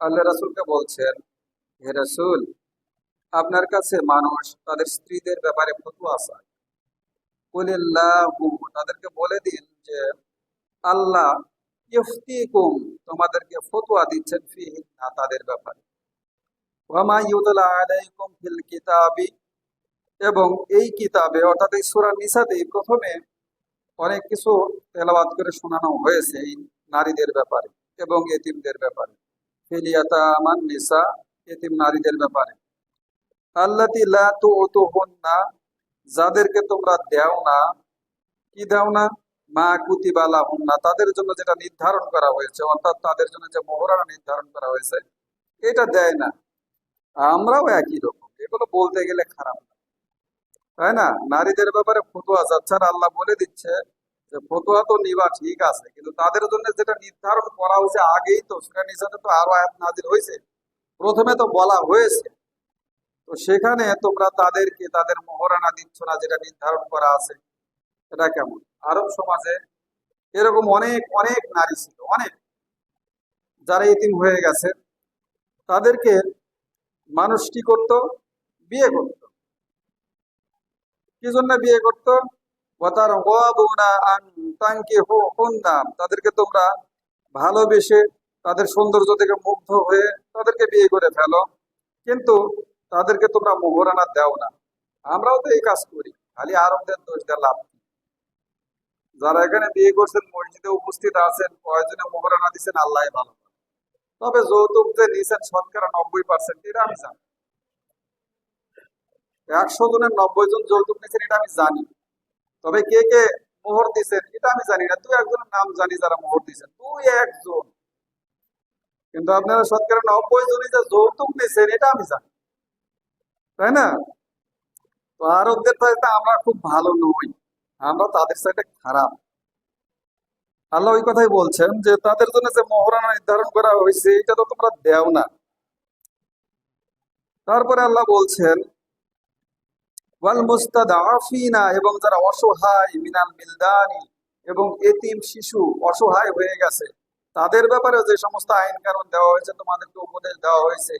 আল্লাহ বলছেন, হে আপনার কাছে মানুষ তাদের স্ত্রীদের ব্যাপারে ফতোয়া চায়। তাদেরকে বলে দিন যে, আল্লাহ তোমাদেরকে ফতোয়া দিচ্ছেন ফিহিন্না তাদের ব্যাপারে। এবং এই কিতাবে, অর্থাৎ এই সূরা নিসাতেই প্রথমে অনেক কিছু তেলাওয়াত করে শোনানো হয়েছে। এই নারীদের ব্যাপারে এবং এতিমদের ব্যাপারে। ফিলিয়াতা আমান নিসা, এতিম নারীদের ব্যাপারে। আল্লাতি লা তুতুহুন্না, যাদেরকে তোমরা দেও না, কি দাও না? মা কুতিবালা হুন্না তাদের জন্য যেটা নির্ধারণ করা হয়েছে, অর্থাৎ তাদের জন্য যে মোহরানা নির্ধারণ করা হয়েছে, এটা দেয় না। আমরাও একই রকম, এগুলো বলতে গেলে খারাপ তাই না? নারীদের ব্যাপারে ফতুয়া আর আল্লাহ বলে দিচ্ছে যে ফতুয়া তো নিবা ঠিক আছে, কিন্তু তাদের জন্য যেটা নির্ধারণ করা হয়েছে আগেই তো, সেটা নিসাতে তো আরও আয়াত নাজিল হয়েছে। প্রথমে তো বলা হয়েছে। তো সেখানে তোমরা তাদেরকে, তাদের মোহরানা দিচ্ছ না, যেটা নির্ধারণ করা আছে। এটা কেমন? আরব সমাজে এরকম অনেক অনেক নারী ছিল, অনেক। যারা ইতিম হয়ে গেছে, তাদেরকে মানুষ কি করতো? বিয়ে করতো। কি জন্য বিয়ে করতো? তাদেরকে তোমরা ভালোবেসে, তাদের সৌন্দর্য থেকে মুগ্ধ হয়ে তাদেরকে বিয়ে করে ফেলো। কিন্তু তাদেরকে তোমরা মোহরানা দাও না। আমরাও তো এই কাজ করি, খালি আরবদের দোষ লাভ যারা এখানে বিয়ে করছেন, মসজিদে উপস্থিত আছেন, কয়জনে মোহরানা দিচ্ছেন আল্লাহ ভালো তবে যৌতুক যে নিছেন, শতকরা নব্বই পার্সেন্ট এটা আমি জানি। একশো জনের নব্বই জন যৌতুক নিছেন, এটা আমি জানি। তবে কে কে মোহর দিছেন, এটা আমি জানি না। তুই একজনের নাম জানি যারা মোহর দিছেন। তুই একজন। কিন্তু আপনারা শতকরা নব্বই জনই যে যৌতুক নিছেন এটা আমি জানি। তাই না? তো আরবদের চাইতে আমরা খুব ভালো নই। আমরা তাদের সাথে খারাপ। আল্লাহ ওই কথাই বলছেন যে, তাদের জন্য যে মহরানা নির্ধারণ করা হয়েছে, এটা তো তোমরা দেও না। তারপরে আল্লাহ বলছেন এবং যারা অসহায়, মিনাল বিলদানি এবং এতিম শিশু অসহায় হয়ে গেছে। তাদের ব্যাপারে যে সমস্ত আইন কানুন দেওয়া হয়েছে, তোমাদেরকে উপদেশ দেওয়া হয়েছে,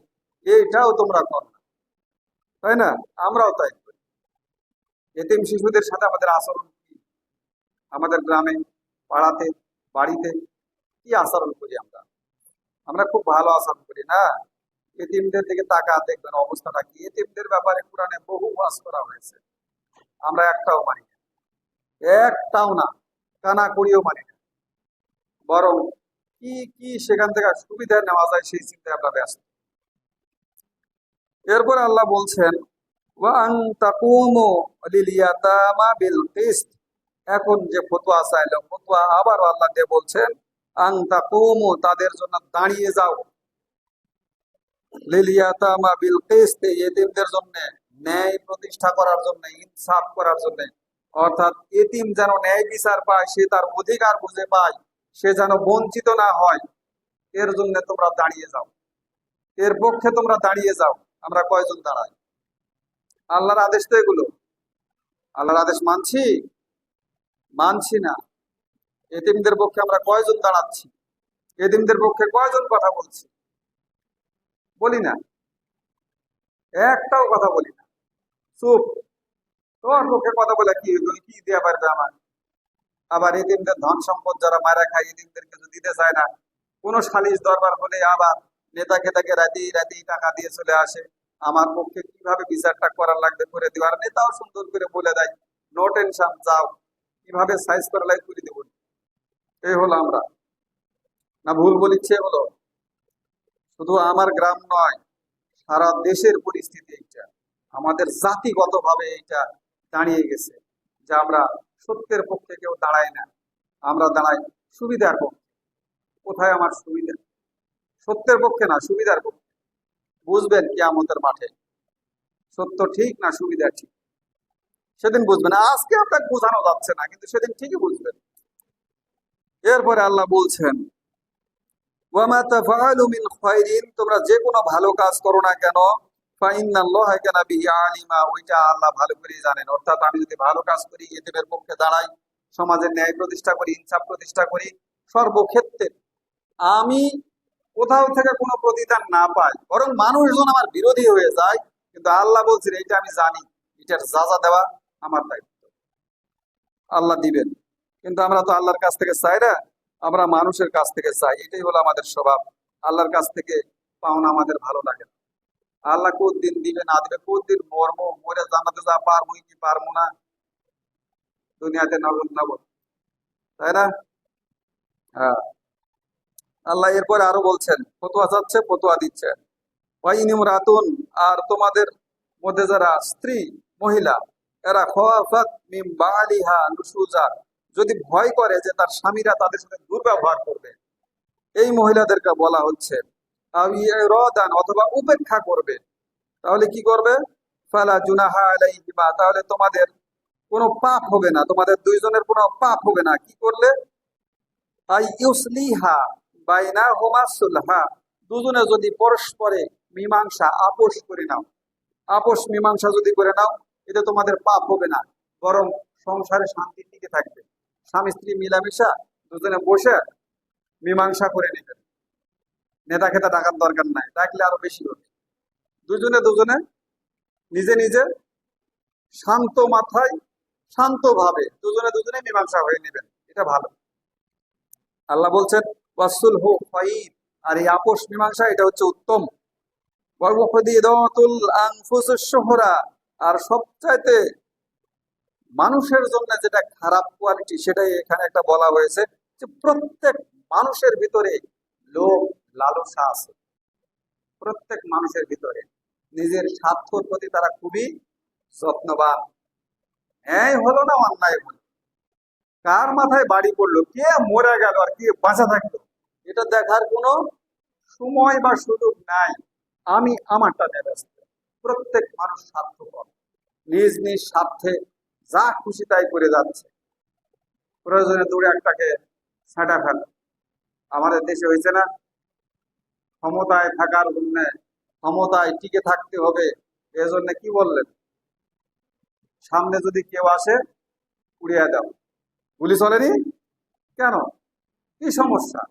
এইটাও তোমরা করো না। তাই না? আমরাও তাই করি। এতিম শিশুদের সাথে আমাদের আচরণ কি আমাদের গ্রামে, পাড়াতে, বাড়িতে কি আচরণ করি আমরা? আমরা খুব ভালো আচরণ করি না? এতিমদের দিকে তাকা দেখবেন অবস্থাটা কি। এতিমদের ব্যাপারে কোরআনে বহু বাস করা হয়েছে। আমরা একটাও মানি না। একটাও না, কানা করিও মানি না। বরং কি কি সেখান থেকে সুবিধা নেওয়া যায় সেই চিন্তায় আমরা ব্যস্ত। এরপর আল্লাহ বলছেন এখন যে ফতোয়া চাইলো, ফতোয়া আবার আল্লাহ দিয়ে বলছেন আং তাকুমু, তাদের জন্য দাঁড়িয়ে যাও। লিল ইয়াতামা বিল জন্য ন্যায় প্রতিষ্ঠা করার জন্য, ইনসাফ করার জন্য। অর্থাৎ যেন ন্যায় বিচার পায়, সে তার অধিকার বুঝে পায়, সে যেন বঞ্চিত না হয়, এর জন্য তোমরা দাঁড়িয়ে যাও। এর পক্ষে তোমরা দাঁড়িয়ে যাও, আমরা কয়জন দাঁড়াই? আল্লাহর আদেশ তো এগুলো। আল্লাহর আদেশ মানছি? মানছি না। এতিমদের পক্ষে আমরা কয়জন দাঁড়াচ্ছি? এতিমদের পক্ষে কয়জন কথা বলছি? বলি না। একটাও কথা বলি না। চুপ। তোমার পক্ষে কথা বলে কি হইল? কি দেয়া পারবে আমার? আবার এতিমদের ধন সম্পদ যারা মারা খায় এতিমদেরকে যদি দিতে চায় না। কোন সালিশ দরবার হলে আবার নেতা খেতাকে রাতি রাতি টাকা দিয়ে চলে আসে। আমার পক্ষে কীভাবে বিচারটা করার লাগবে করে দিও? আর নেতাও সুন্দর করে বলে দেয়, নো টেনশন, যাও। কীভাবে সাইজ করে লাই করে দেবো? এই হলো আমরা। না ভুল বলিচ্ছে হলো। শুধু আমার গ্রাম নয়, সারা দেশের পরিস্থিতি এইটা। আমাদের জাতিগতভাবে এইটা দাঁড়িয়ে গেছে যে আমরা সত্যের পক্ষে কেউ দাঁড়াই না। আমরা দাঁড়াই সুবিধার পক্ষে। কোথায় আমার সুবিধা? সত্যের পক্ষে না, সুবিধার পক্ষে। বুঝবেন কি আমাদের মাঠে। সত্য ঠিক না সুবিধা ঠিক? সেদিন বুঝবেন। আজকে আপনাকে বোঝানো যাচ্ছে না, কিন্তু সেদিন ঠিকই বুঝবেন। এরপরে আল্লাহ বলছেন তোমরা যে কোনো ভালো কাজ করো না কেন? আল্লাহ ভালো করে জানেন। অর্থাৎ আমি যদি ভালো কাজ করি পক্ষে দাঁড়াই, সমাজের ন্যায় প্রতিষ্ঠা করি, ইনসাফ প্রতিষ্ঠা করি, সর্বক্ষেত্রে আমি কোথাও থেকে কোনো প্রতিদান না পাই, বরং মানুষজন আমার বিরোধী হয়ে যায়, কিন্তু আল্লাহ বলছেন এটা আমি জানি, এটার যা যা দেওয়া আমার দায়িত্ব। আল্লাহ দিবেন। কিন্তু আমরা তো আল্লাহর কাছ থেকে চাই না আমরা মানুষের কাছ থেকে চাই। এটাই হলো আমাদের স্বভাব। আল্লাহর কাছ থেকে পাওনা আমাদের ভালো লাগে না। আল্লাহ দিন দিবে, না দিবে, কোন দিন মরমো মরে জানাতে যা পারব কি পারব না, দুনিয়াতে নগদ নগদ। তাই না? হ্যাঁ। আল্লাহ এরপরে আরও বলছেন, ফতোয়া চাচ্ছে, ফতোয়া দিচ্ছেন ওয়াইনিম রাতুন আর তোমাদের মধ্যে যারা স্ত্রী, মহিলা, এরা খাফাত মিম বালিহা নুসুজা যদি ভয় করে যে তার স্বামীরা তাদের সাথে দুর্ব্যবহার করবে, এই মহিলাদেরকে বলা হচ্ছে, আও ইরাদান অথবা উপেক্ষা করবে। তাহলে কি করবে? ফালা জুনাহা আলাইহিমা। তাহলে তোমাদের কোনো পাপ হবে না, তোমাদের দুইজনের কোনো পাপ হবে না। কি করলে? আই ইউসলিহা সুলহা। দুজনে যদি পরস্পরে মীমাংসা আপোষ করে নাও, আপোষ মীমাংসা যদি করে নাও, এতে তোমাদের পাপ হবে না, বরং সংসারে শান্তির দিকে থাকবে। স্বামী স্ত্রী মিলামিশা দুজনে বসে মীমাংসা করে নেবেন। নেতা খেতা ডাকার দরকার নাই, ডাকলে আরও বেশি হবে। দুজনে দুজনে নিজে নিজে শান্ত মাথায়, শান্তভাবে দুজনে দুজনে মীমাংসা হয়ে নেবেন। এটা ভালো। আল্লাহ বলছেন ওয়াসুল হো ফাইদ আর এই আপোষ মীমাংসা এটা হচ্ছে উত্তম। আর সবচাইতে মানুষের জন্য যেটা খারাপ কোয়ালিটি সেটাই এখানে একটা বলা হয়েছে যে প্রত্যেক মানুষের ভিতরে লোভ, লালসা আছে। প্রত্যেক মানুষের ভিতরে নিজের স্বার্থর প্রতি তারা খুবই যত্নবান। ন্যায় হলো না অন্যায় হলো? কার মাথায় বাড়ি পড়ল? কে মরে গেল আর কে বাঁচা থাকল? এটা দেখার কোনো সময় বা সুযোগ নাই। আমি আমারটা ব্যস্ত প্রত্যেক মানুষ স্বার্থপর। নিজ নিজ স্বার্থে যা খুশি তাই করে যাচ্ছে। প্রয়োজনে দূরে একটাকে ছাঁটা ফেল। আমাদের দেশে হয়েছে না? ক্ষমতায় থাকার জন্য ক্ষমতায় টিকে থাকতে হবে, এজন্য কি বললেন? সামনে যদি কেউ আসে, উড়িয়ে দাও। গুলি চলেনি কেন? কি সমস্যা?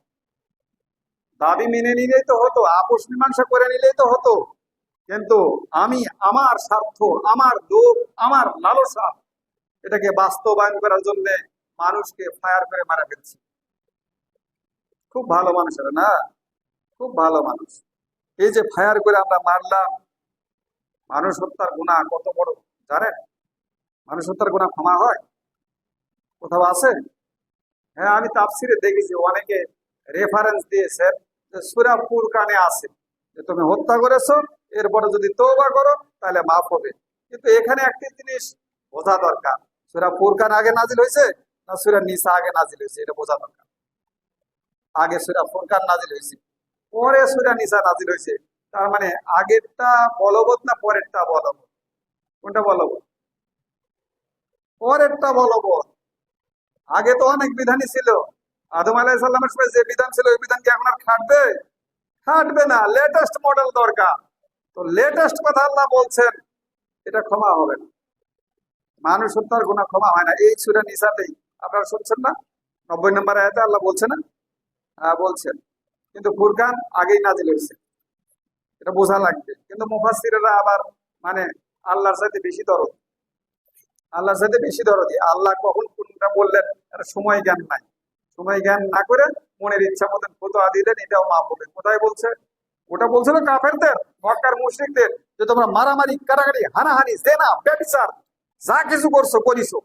দাবি মেনে নিলেই তো হতো, আপোষ মীমাংসা করে নিলেই তো হতো। কিন্তু আমি, আমার স্বার্থ, আমার লোভ আমার লালসা এটাকে বাস্তবায়ন করার জন্য মানুষকে ফায়ার করে মারা ফেলছে। খুব ভালো মানুষেরা না? খুব ভালো মানুষ। এই যে ফায়ার করে আমরা মারলাম, মানুষ হত্যার গুণা কত বড়, জানেন? মানুষ হত্যার গুণা ক্ষমা হয়? কোথাও আছে? হ্যাঁ আমি তাফসিরে দেখেছি, অনেকে রেফারেন্স দিয়েছেন যে সুরাপুর কানে আছে যে তুমি হত্যা করেছ, এরপরে যদি তৌবা করো, তাহলে মাফ হবে। কিন্তু এখানে একটি জিনিস বোঝা দরকার সুরা ফুরকান আগে নাজিল হয়েছে না সুরা নিসা আগে নাজিল হয়েছে? এটা বোঝা দরকার। আগে সুরা ফুরকান নাজিল হয়েছে, পরে সুরা নিসা নাজিল হয়েছে। তার মানে আগেরটা বলবৎ না পরেরটা বলবৎ? কোনটা বলবৎ? পরেরটা বলবৎ। আগে তো অনেক বিধানই ছিল। আদম আলাইসাল্লামের সময় যে বিধান ছিল, ওই বিধান কি এখন আর খাটবে? খাটবে না। লেটেস্ট মডেল দরকার। তো লেটেস্ট কথা আল্লাহ বলছেন, এটা ক্ষমা হবে না। মানুষ হত্যার গুণা ক্ষমা হয় না। এই সুরা নিসাতেই। আপনারা শুনছেন না? নব্বই নম্বর আয়াতে আল্লাহ বলছে না? হ্যাঁ বলছেন। কিন্তু ফুরকান আগেই নাজিল হয়েছে। এটা বোঝা লাগবে। কিন্তু মুফাসিরেরা আবার মানে আল্লাহর সাথে বেশি দরদ। আল্লাহর সাথে বেশি দরদি আল্লাহ কখন কোনটা বললেন, এটা সময় জ্ঞান নাই। সময় জ্ঞান না করে মনের ইচ্ছা মতন ফতোয়া দিলেন এটাও মাপ হবে। কোথায় বলছে? ওটা বলছিল কাফেরদের, মক্কার মুশরিকদের, যে তোমরা মারামারি, কারাগারি, হানাহানি, জেনা, ব্যবচার যা কিছু করছ, করিছো।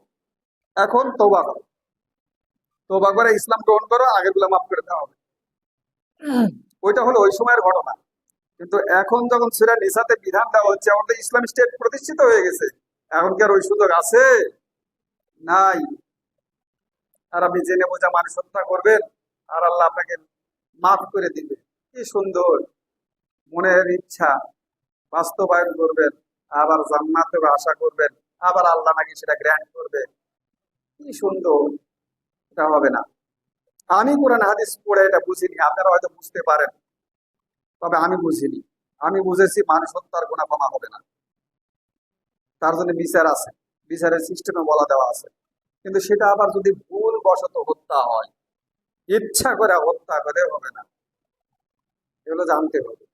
এখন তোবা করো। তোবা করে ইসলাম গ্রহণ করো, আগেরগুলো মাফ করে দেওয়া হবে। ওইটা হলো ওই সময়ের ঘটনা। কিন্তু এখন যখন সেরা নিসাতে বিধান দেওয়া হচ্ছে আমাদের ইসলাম স্টেট প্রতিষ্ঠিত হয়ে গেছে। এখন কি আর ওই সুযোগ আছে? নাই। আর আপনি জেনে বোঝা মানুষ হত্যা করবেন, আর আল্লাহ আপনাকে মাফ করে দিবে। কি সুন্দর। মনের ইচ্ছা বাস্তবায়ন করবেন, আবার জান্নাতের আশা করবেন। আবার আল্লাহ নাকি সেটা গ্র্যান্ড করবে। কি সুন্দর, এটা হবে না। আমি কোরআন হাদিস পড়ে এটা বুঝিনি, আপনারা হয়তো বুঝতে পারেন। তবে আমি বুঝিনি। আমি বুঝেছি মানুষ হত্যার গুণা ক্ষমা হবে না। তার জন্য বিচার আছে। বিচারের সিস্টেমে বলা দেওয়া আছে। কিন্তু সেটা আবার যদি ভুল বশত হত্যা হয়, ইচ্ছা করে হত্যা করে হবে না। এগুলো জানতে হবে।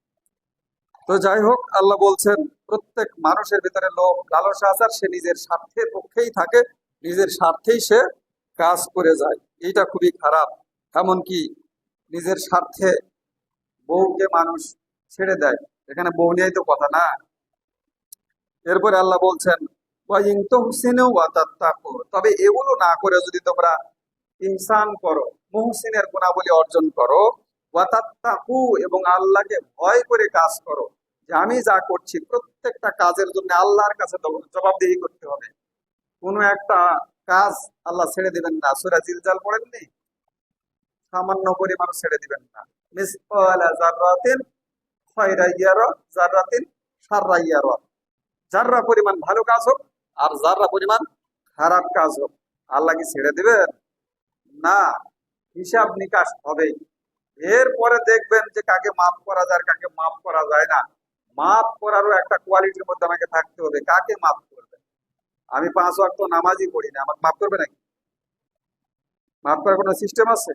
তো যাই হোক, আল্লাহ বলছেন, প্রত্যেক মানুষের ভিতরে লোভ, লালসা আছে, আর সে নিজের স্বার্থের পক্ষেই থাকে, নিজের স্বার্থেই সে কাজ করে যায়। এইটা খুবই খারাপ। এমনকি নিজের স্বার্থে বউকে মানুষ ছেড়ে দেয়। এখানে বউ নিয়েই তো কথা না? এরপরে আল্লাহ বলছেন তবে এগুলো না করে যদি তোমরা ইনসান করো, মুহসিনের গুণাবলী অর্জন করো ওয়া তাত্তাকু এবং আল্লাহকে ভয় করে কাজ করো যে আমি যা করছি প্রত্যেকটা কাজের জন্য আল্লাহর কাছে জব- জবাবদিহি করতে হবে। কোনো একটা কাজ আল্লাহ ছেড়ে দিবেন না। সুরা জিলজাল পড়েননি সামান্য পরিমাণ ছেড়ে দিবেন না। যাররা পরিমাণ ভালো কাজ হোক আর যাররা পরিমাণ খারাপ কাজ হোক, আল্লাহ কি ছেড়ে দিবেন? না। হিসাব নিকাশ হবেই। এরপরে দেখবেন যে কাকে মাফ করা যায় কাকে মাফ করা যায় না। মাফ করারও একটা কোয়ালিটির মধ্যে আমাকে থাকতে হবে। কাকে মাফ করবে? আমি পাঁচ ওয়াক্ত নামাজই পড়ি না। আমাকে মাফ করবে নাকি? মাফ করার কোনো সিস্টেম আছে?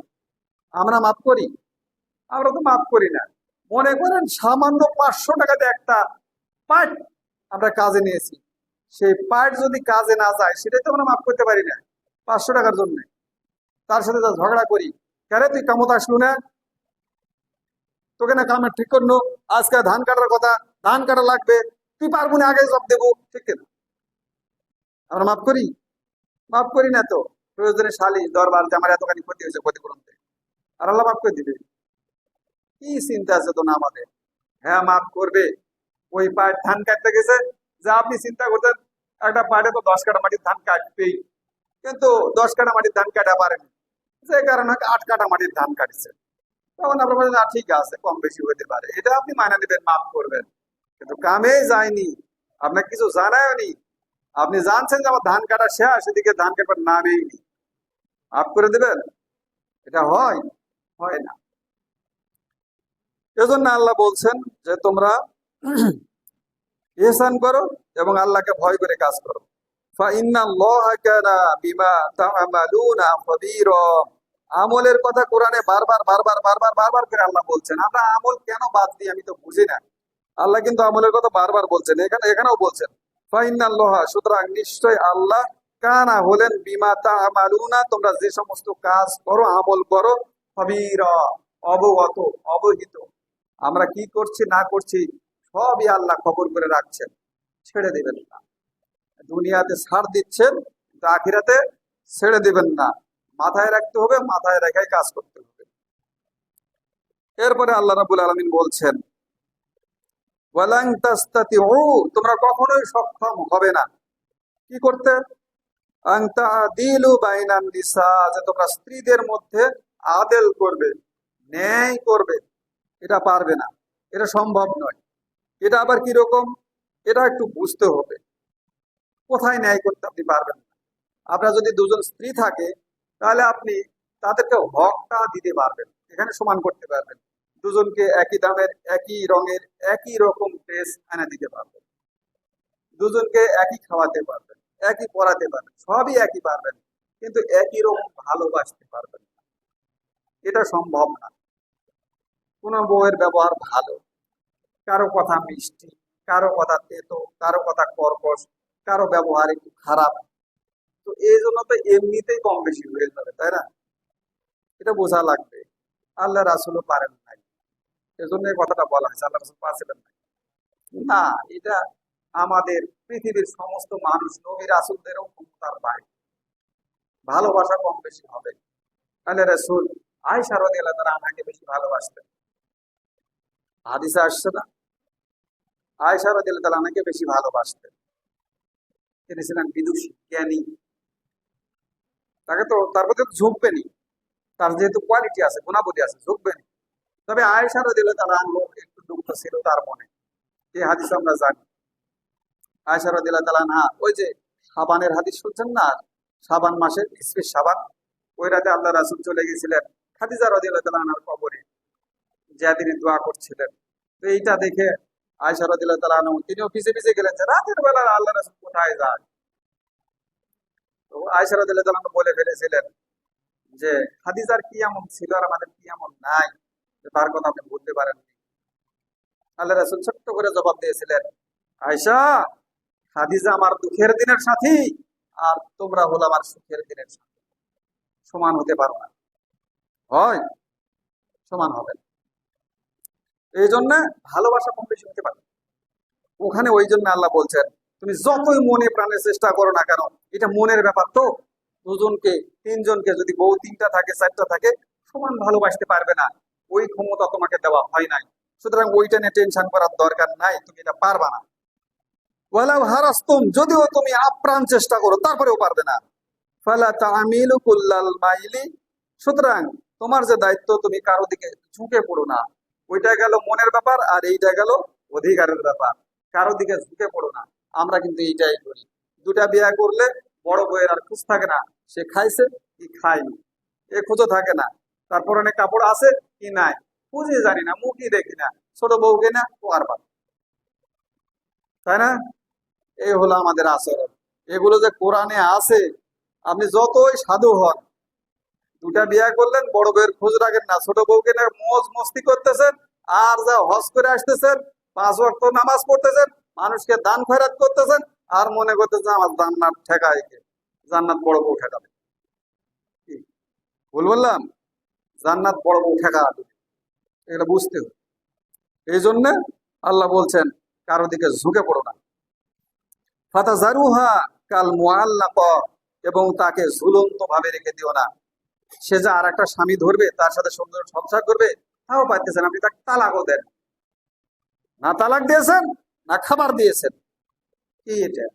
আমরা মাফ করি? আমরা তো মাফ করি না। মনে করেন সামান্য পাঁচশো টাকাতে একটা পার্ট আমরা কাজে নিয়েছি। সেই পার্ট যদি কাজে না যায়, সেটাই তো আমরা মাফ করতে পারি না। পাঁচশো টাকার জন্য। তার সাথে ঝগড়া করি। কেন তুই কামত আসলু না? তোকে না কামের ঠিক করল। আজকে ধান কাটার কথা, ধান কাটা লাগবে। তুই পারব না আগে জব দেবো। ঠিক না আমরা মাফ করি? মাফ করি না তো। প্রয়োজনে শালি, দরবার আমার এতখানি ক্ষতি হয়েছে ক্ষতিপূরণ। আর আল্লাহ মাফ করে দিবে। কি চিন্তা আছে তো না আমাদের? হ্যাঁ মাফ করবে। ওই পায়ের ধান কাটতে গেছে। যা আপনি চিন্তা করতেন, একটা পাড়ে তো দশ কাটা মাটির ধান কাটবেই। কিন্তু দশ কাটা মাটির ধান কাটা পারেনি। যে কারণে আট কাটা মাটির ধান কাটছে। তখন আপনার বলেন, না ঠিক আছে কম বেশি হতে পারে। এটা আপনি মানা নেবেন মাফ করবেন। কিন্তু কামেই যায়নি। আপনাকে কিছু জানায়নি আপনি জানছেন যে আমার ধান কাটা শেষ সেদিকে ধান কাটার নামেই নেই। মাফ করে দেবেন? এটা হয়? হয় না। এজন্য আল্লাহ বলছেন যে তোমরা ইহসান করো এবং আল্লাহকে ভয় করে কাজ করো। ফাইন্নাল্লাহা কানা বিমা তা'মালুনা খাবীরা। আমলের কথা কোরআনে বারবার বারবার বারবার বারবার করে আল্লাহ বলছেন। আমরা আমল কেন বাদ দিই আমি তো বুঝি না। আল্লাহ কিন্তু আমলের কথা বারবার বলছেন। এখানে, এখানেও বলছেন, ফাইন্নাল্লাহা সুতরাং নিশ্চয় আল্লাহ কানা হলেন বিমা তা'মালুনা, তোমরা যে সমস্ত কাজ করো, আমল করো, খাবীরা, অবগত, অবহিত। আমরা কি করছি, না করছি, সবই আল্লাহ খবর করে রাখছেন। ছেড়ে দিবেন না। দুনিয়াতে ছাড় দিচ্ছেন, কিন্তু আখিরাতে ছেড়ে দিবেন না। মাথায় রাখতে হবে, মাথায় রেখায় কাজ করতে হবে। এরপরে আল্লাহ রাবুল আলমিন বলছেন তোমরা কখনোই সক্ষম হবে না। কি করতে? যে তোমরা স্ত্রীদের মধ্যে আদেল করবে, ন্যায় করবে, এটা পারবে না। এটা সম্ভব নয়। এটা আবার কি রকম? এটা একটু বুঝতে হবে। কোথায় ন্যায় করতে আপনি পারবেন না। আপনার যদি দুজন স্ত্রী থাকে তাহলে আপনি তাদেরকে হকটা দিতে পারবেন, এখানে সমান করতে পারবেন। দুজনকে একই দামের, একই রঙের, একই রকম ড্রেস এনে দিতে পারবেন। দুজনকে একই খাওয়াতে পারবেন, একই পড়াতে পারবেন, সবই একই পারবেন, কিন্তু একই রকম ভালোবাসতে পারবেন এটা সম্ভব না। কোনো বউয়ের ব্যবহার ভালো। কারও কথা মিষ্টি, কারও কথা তেতো, কারও কথা কর্কশ, কারও ব্যবহার একটু খারাপ। তো এই জন্য তো এমনিতেই কম বেশি হয়ে যাবে তাই না? এটা বোঝা লাগবে। আল্লাহ রাসুলও পারেন নাই। এজন্য কথাটা বলা হয়েছে, আল্লাহ রাসুল পারছিলেন না, এটা আমাদের পৃথিবীর সমস্ত মানুষ ক্ষমতার বাইরে। ভালোবাসা কম বেশি হবে। তাহলে রাসুল আয়সা রদি আল্লাহ তারা আমাকে বেশি ভালোবাসতেন। হাদিসে আসছে না? আয়সা রদি আল্লাহ তালা আমাকে বেশি ভালোবাসতেন। তিনি ছিলেন বিদুষী, জ্ঞানী তাকে তো তার প্রতি তো ঝুঁকবেনি তার যেহেতু কোয়ালিটি আছে, গুণাবলী আছে ঝুঁকবেনি তবে আয়েশারও দিলে তার আনলো একটু দুঃখ ছিল তার মনে। এই হাদিস আমরা জানি। আয়েশারও দিলে তালা না। ওই যে সাবানের হাদিস শুনছেন না? সাবান মাসের ইসফির সাবান ওই রাতে আল্লাহ রাসুল চলে গেছিলেন খাদিজা রদিল্লাহ তালা আনার কবরে। যা দোয়া করছিলেন। তো এইটা দেখে আয়সা রদিল্লাহ তালা আনু তিনিও পিছে পিছে গেলেন যে রাতের বেলা আল্লাহ রাসুল কোথায় যায় তো আয়সা বলে ফেলেছিলেন যে, খাদিজার কি এমন ছিল আর আমাদের কি এমন নাই? তার কথা আপনি বলতে পারেন আল্লাহ রাসুল ছোট্ট করে জবাব দিয়েছিলেন আয়সা খাদিজা আমার দুঃখের দিনের সাথী আর তোমরা হলো আমার সুখের দিনের সাথী। সমান হতে পারো না। হয়? সমান হবে এই জন্য ভালোবাসা কম বেশি হতে পারে। ওখানে ওই জন্য আল্লাহ বলছেন তুমি যতই মনে প্রাণে চেষ্টা করো না কেন, এটা মনের ব্যাপার তো। দুজনকে, তিনজনকে যদি বউ তিনটা থাকে, চারটা থাকে, সমান ভালোবাসতে পারবে না। ওই ক্ষমতা তোমাকে দেওয়া হয় নাই। সুতরাং ওইটা নিয়ে টেনশন করার দরকার নাই, তুমি এটা পারবা না। যদিও তুমি আপ্রাণ চেষ্টা করো, তারপরেও পারবে না। ফালা তামিলু কুল্লাল মাইলি, সুতরাং তোমার যে দায়িত্ব, তুমি কারও দিকে ঝুঁকে পড়ো না। ওইটা গেল মনের ব্যাপার, আর এইটা গেল অধিকারের ব্যাপার। কারও দিকে ঝুঁকে পড়ো না। আমরা কিন্তু এইটাই করি। দুটা বিয়া করলে বড় বইয়ের আর খুঁজ থাকে না, সে খাইছে কি খায়নি, এ খুঁজো থাকে না, তারপর অনেক কাপড় আছে কি নাই, খুঁজে জানি না, মুখই দেখি না, ছোট বউকে না ও আর তাই না? এই হলো আমাদের আচরণ। এগুলো যে কোরআনে আছে, আপনি যতই সাধু হন দুটা বিয়া করলেন, বড় বউয়ের খোঁজ রাখেন না, ছোট বউকে না মজ মস্তি করতেছেন, আর যা হজ করে আসতেছেন, পাঁচ ওয়াক্ত নামাজ পড়তেছেন মানুষকে দান খয়রাত করতেছেন আর মনে করতেছেন আমার জান্নাত ঠেকায় কে? জান্নাত বড় বউ ঠেকাবে। কি? ভুল বললাম? জান্নাত বড় বউ ঠেকাবে। এটা বুঝতে হবে। এই জন্য আল্লাহ বলছেন, কারও দিকে ঝুঁকে পড়ো না। ফাতা জারুহা কাল মুআল্লাক, এবং তাকে ঝুলন্ত ভাবে রেখে দিও না। সে যে আর একটা স্বামী ধরবে, তার সাথে সুন্দর সংসার করবে, তাও পারতেছেন আপনি তাকে তালাকও দেন। না তালাক দিয়েছেন না, খাবার দিয়েছেন। কি এটা?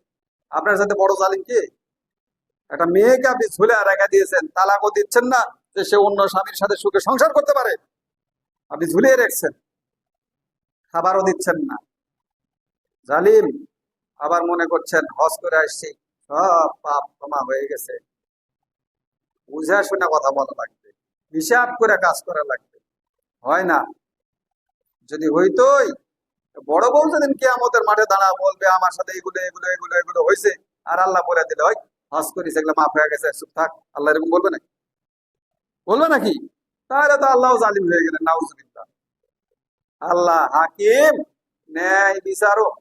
আপনার সাথে বড় জালিম কি? একটা মেয়েকে আপনি ঝুলে রেখে দিয়েছেন, তালাকও দিচ্ছেন না যে সে অন্য স্বামীর সাথে সুখে সংসার করতে পারে। আপনি ঝুলিয়ে রেখেছেন, খাবারও দিচ্ছেন না। জালিম, আবার মনে করছেন হজ করে আসছি, সব পাপ ক্ষমা হয়ে গেছে। বুঝা শুনে কথা বলা লাগবে, হিসাব করে কাজ করা লাগবে। হয় না? যদি হইতোই বড় বউ যেদিন আমাদের মাঠে দাঁড়া বলবে, আমার সাথে এগুলো এগুলো এগুলো এগুলো হয়েছে আর আল্লাহ বলে দিলে হয়। হজ করিস, এগুলো মাফ হয়ে গেছে, চুপ থাক। আল্লাহ এরকম বলবে নাকি? বলবে নাকি? তাহলে তো আল্লাহ জালিম হয়ে গেলেন, নাউজুবিল্লাহ। আল্লাহ হাকিম, ন্যায় বিচারক।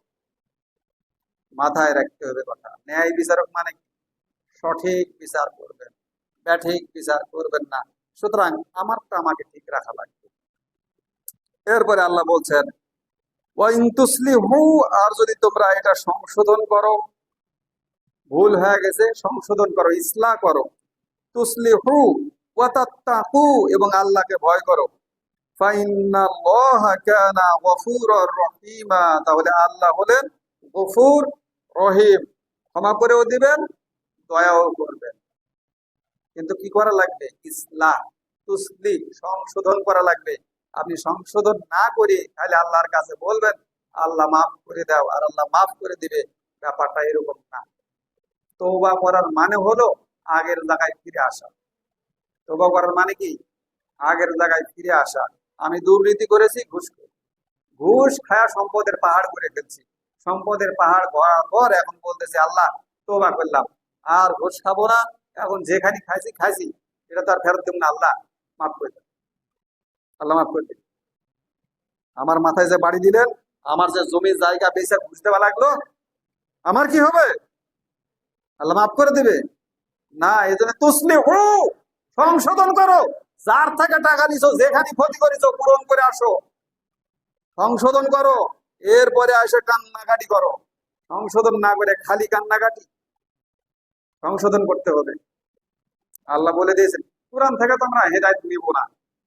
মাথায় রাখতে হবে কথা। ন্যায় বিচারক মানে সঠিক বিচার করবেন, ব্যাঠিক বিচার করবেন না। সুতরাং আমারটা আমাকে ঠিক রাখা লাগবে। এরপরে আল্লাহ বলছেন আর যদি তোমরা এটা সংশোধন করো, ভুল হয়ে গেছে, সংশোধন করো ইসলা করো। তুসলিহু ওয়াতাত্তাকু এবং আল্লাহকে ভয় করো। তাহলে আল্লাহ হলেন গফুর রহিম। ক্ষমা করেও দিবেন, দয়াও করবেন। কিন্তু কি করা লাগবে? ইসলাহ তুসলি সংশোধন করা লাগবে। আপনি সংশোধন না করে তাহলে আল্লাহর কাছে বলবেন, আল্লাহ মাফ করে দাও আর আল্লাহ মাফ করে দিবে। ব্যাপারটা এরকম না। তৌবা করার মানে হলো আগের জায়গায় ফিরে আসা। তৌবা করার মানে কি? আগের জায়গায় ফিরে আসা। আমি দুর্নীতি করেছি, ঘুষ ঘুষ খায়া সম্পদের পাহাড় করে ফেলছি। সম্পদের পাহাড় ভরার পর এখন বলতেছে, আল্লাহ তোবা করলাম। আর ঘুষ খাব না। এখন যেখানে খাইছি খাইছি। এটা তো আর ফেরত দেব না, আল্লাহ মাফ করে আল্লাহ মাফ করে আমার মাথায় যে বাড়ি দিলেন, আমার যে জমি জায়গা বেচে দেওয়া লাগল, আমার কি হবে? আল্লাহ মাফ করে দিবে। না, এই জন্য তুসলি হু সংশোধন করো। যার থেকে টাকা নিছো যেখানে ক্ষতি করেছ, পূরণ করে আসো। সংশোধন করো। এরপরে আসে কান্নাকাটি করো। সংশোধন না করে খালি কান্নাকাটি। সংশোধন করতে হবে। আল্লাহ বলে দিয়েছেন, কোরআন থেকে তো আমরা হেদায়ত নিব না।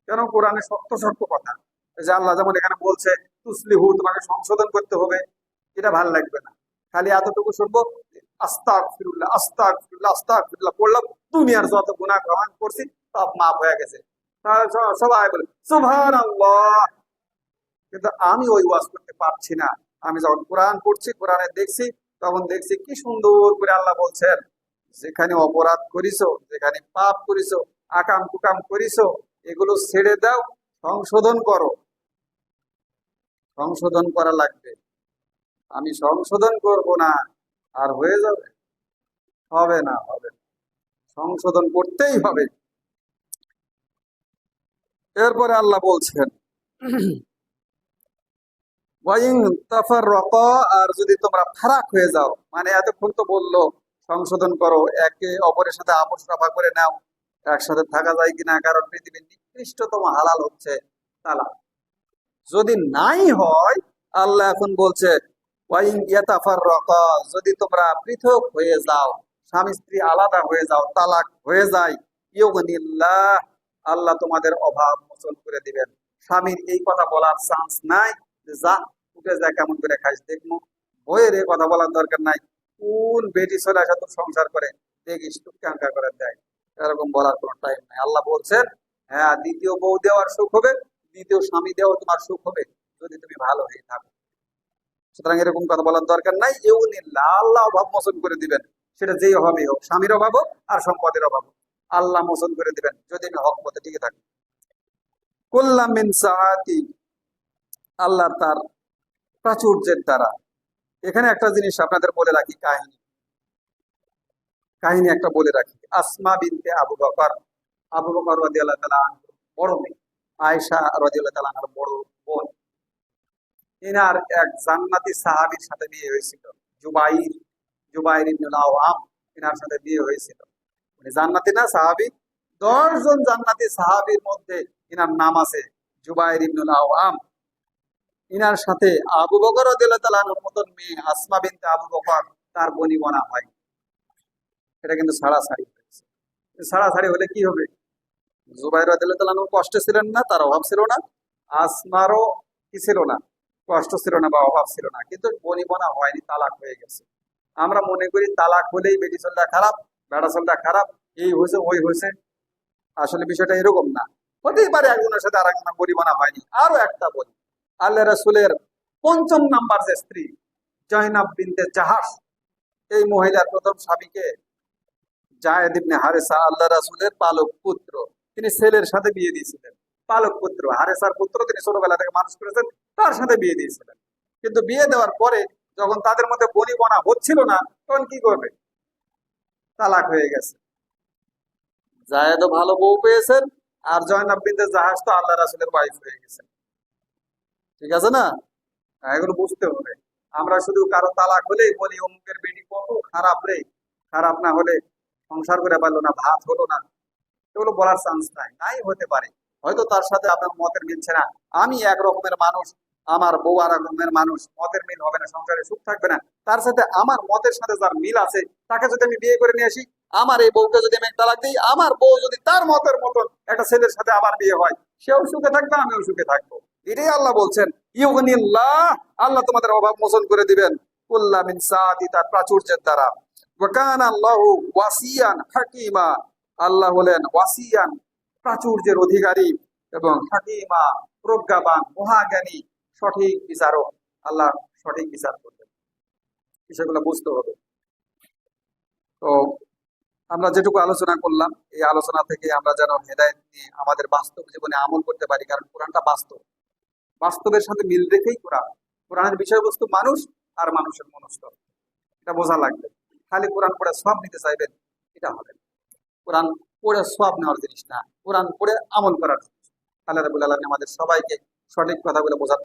কেন কোরআনে শক্ত শক্ত কথা? যে আল্লাহ যেমন এখানে বলছে, তুসলিহু তোমাকে সংশোধন করতে হবে। এটা ভালো লাগবে না। খালি এতটুকু শুনব আস্তাক ফিরুল্লাহ আস্তাক ফিরুল্লাহ আস্তাক ফিরুল্লাহ পড়লাম যত গুণা গ্রহণ করছি, সব মাফ হয়ে গেছে। সবাই বলে সুভান কিন্তু আমি ওই ওয়াজ করতে পারছি না। আমি যখন কোরআন পড়ছি, কোরআনে দেখছি, তখন দেখছি কি সুন্দর করে আল্লাহ বলছেন, যেখানে অপরাধ করিছো, যেখানে পাপ করিছো আকাম কুকাম করিছো এগুলো ছেড়ে দাও, সংশোধন করো। সংশোধন করা লাগবে। আমি সংশোধন করব না, আর হয়ে যাবে। হবে না, হবে সংশোধন করতেই হবে। এরপরে আল্লাহ বলছেন আর যদি তোমরা ফারাক হয়ে যাও মানে এতক্ষণ তো বলল, সংশোধন করো, একে অপরের সাথে আপোষ রফা করে নাও। একসাথে থাকা যায় কিনা, কারণ পৃথিবীর নিকৃষ্টতম হালাল হচ্ছে তালা যদি নাই হয়, আল্লাহ এখন বলছে যদি তোমরা পৃথক হয়ে যাও, স্বামী স্ত্রী আলাদা হয়ে যাও, তালাক হয়ে যায় আল্লাহ তোমাদের অভাব মোচন করে দিবেন। স্বামীর এই কথা বলার চান্স নাই, যা উঠে যা কেমন করে খাইস, দেখব। বইয়ের এই কথা বলার দরকার নাই। কোন বেটি চলে আসা তোর সংসার করে, দেখিস টুকাঙ্কা করে দেয়। এরকম বলার কোনো টাইম নাই। আল্লাহ বলছেন হ্যাঁ দ্বিতীয় বউ দেওয়ার সুখ হবে, দ্বিতীয় স্বামী দেওয়া তোমার সুখ হবে, যদি তুমি ভালো হয়ে থাকো। সুতরাং এরকম কথা বলার দরকার নাই। ইউনিল্লাহ, আল্লাহ অভাব মোচন করে দিবেন। সেটা যেই অভাবই হোক, স্বামীর অভাব হোক আর সম্পদের অভাব হোক, আল্লাহ মোচন করে দিবেন, যদি আমি হক পথে টিকে থাকি। কুল্লাম মিন সাআতি, আল্লাহ তার প্রাচুর্যের দ্বারা। এখানে একটা জিনিস আপনাদের বলে রাখি, কাহিনী। কাহিনী একটা বলে রাখি। আসমা বিনতে আবু বকর। আবু বকর রাদিয়াল্লাহু তাআলা আনহু বড় মেয়ে। আয়েশা রাদিয়াল্লাহু তাআলা আনহার বড় বোন। এনার এক জান্নাতি সাহাবীর সাথে বিয়ে হয়েছিল। জুবাইর জুবাইর ইবনুল আওয়াম এনার সাথে বিয়ে হয়েছিল। উনি জান্নাতি না সাহাবী? দশ জন জান্নাতি সাহাবীর মধ্যে এনার নাম আছে জুবাইর ইবনুল আওয়াম ইনার সাথে আবু বকর রাদিয়াল্লাহু মতন মেয়ে আসমা বিনতে আবু বকর তার বনি বনা হয়। এটা কিন্তু ছাড়াছাড়ি হয়েছে ছাড়াছাড়ি হলে কি হবে? জুবাইর রাদিয়াল্লাহু কষ্টে ছিলেন না, তার অভাব ছিল না। আসমারও কি ছিল না? কষ্ট ছিল না বা অভাব ছিল না। কিন্তু বনি বনা হয়নি, তালাক হয়ে গেছে। আমরা মনে করি তালাক হলেই বেটি চলটা খারাপ বেড়া চলটা খারাপ, এই হয়েছে, ওই হয়েছে। আসলে বিষয়টা এরকম না। হতেই পারে একজনের সাথে আর একজনের বনি বনা হয়নি। আরও একটা বলি, আল্লাহ রসুলের পঞ্চম নাম্বার যে স্ত্রী, জয়নাব বিনতে জাহাস এই মহিলার প্রথম স্বামীকে জায়েদ ইবনে হারেসা আল্লাহ রাসুলের পালক পুত্র। তিনি ছেলের সাথে বিয়ে দিয়েছিলেন। পালক পুত্র। হারেসার পুত্র তিনি ছোটবেলা থেকে মানুষ করেছেন, তার সাথে বিয়ে দিয়েছিলেন। কিন্তু বিয়ে দেওয়ার পরে যখন তাদের মধ্যে বনি বনা হচ্ছিল না, তখন কি করবে? তালাক হয়ে গেছে। জায়েদও ভালো বউ পেয়েছেন আর জয়নাব বিনতে জাহাজ তো আল্লাহ রাসুলের ওয়াইফ হয়ে গেছেন ঠিক আছে না? এগুলো বুঝতে হবে। আমরা শুধু কারও তালাক হলেই বলি, অমুকের বেটি কত খারাপ রে। খারাপ না হলে সংসার করে পারল না, ভাত হলো না। এগুলো বলার চান্স নাই নাই হতে পারে। হয়তো তার সাথে আপনার মতের মিলছে না। আমি এক রকমের মানুষ, আমার বউ আর রকমের মানুষ, মতের মিল হবে না, সংসারে সুখ থাকবে না। তার সাথে আমার মতের সাথে যার মিল আছে, তাকে যদি আমি বিয়ে করে নিয়ে আসি, আমার এই বউকে যদি আমি তালাক দিই, আমার বউ যদি তার মতের মতন একটা ছেলের সাথে আমার বিয়ে হয়, সেও সুখে থাকবে, আমিও সুখে থাকব। এটাই আল্লাহ বলছেন, ইউগনিল্লাহ আল্লাহ তোমাদের অভাব মোচন করে দিবেন। কুল্লা মিন সাআতি তার প্রাচুর্যের দ্বারা। ওয়াকান আল্লাহু ওয়াসিয়ান হাকিমা। আল্লাহ হলেন ওয়াসিয়ান, প্রাচুর্যের অধিকারী এবং হাকিমা, প্রজ্ঞাবান, মহাজ্ঞানী, সঠিক বিচারক। আল্লাহ সঠিক বিচার করবেন। বিষয়গুলো বুঝতে হবে। তো আমরা যেটুকু আলোচনা করলাম, এই আলোচনা থেকে আমরা যেন হেদায়ত নিয়ে আমাদের বাস্তব জীবনে আমল করতে পারি, কারণ কোরআনটা বাস্তব। বাস্তবের সাথে মিল রেখেই কোরআন। কোরআনের বিষয়বস্তু মানুষ আর মানুষের মনস্তর এটা বোঝা লাগবে। খালি কোরআন পড়ে সব নিতে চাইবেন, এটা হবে। কোরআন পড়ে সব নেওয়ার জিনিস না। কোরআন পড়ে আমল করার জিনিস। আলমী আমাদের সবাইকে সঠিক কথাগুলো বোঝার